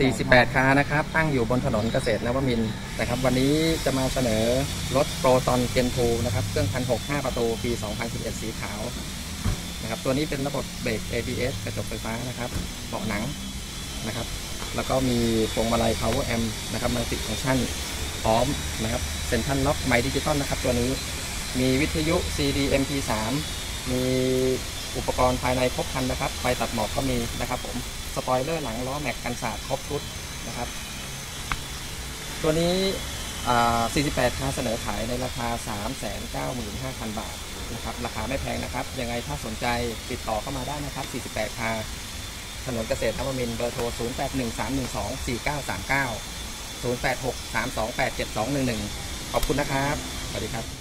48 คานะครับ ตั้งอยู่บนถนนเกษตรนวมินทร์นะครับ วันนี้จะมาเสนอรถโปรตอนเกนทูนะครับ เครื่องพันหกห้าประตูปี 2011 สีขาวนะครับ ตัวนี้เป็นระบบเบรก ABS กระจกไฟฟ้านะครับเบาะหนังนะครับ แล้วก็มีพวงมาลัย power amp นะครับมัลติฟังก์ชันพร้อมนะครับ เซ็นทรัลล็อกไมค์ดิจิตอลนะครับ ตัวนี้ มีวิทยุ CD MP3 มี อุปกรณ์ภายในครบครันนะครับไฟตัดหมอกก็มีนะครับผมสปอยเลอร์หลังล้อแม็กกันสาดครบชุดนะครับ ตัวนี้ 48คาเสนอขายในราคา 395,000 บาทนะครับราคาไม่แพงนะครับ ยังไงถ้าสนใจติดต่อเข้ามาได้นะครับ 48คาถนนเกษตรธรรมมินทร์เบอร์โทร 0813124939 08632872211 ขอบคุณนะครับ สวัสดีครับ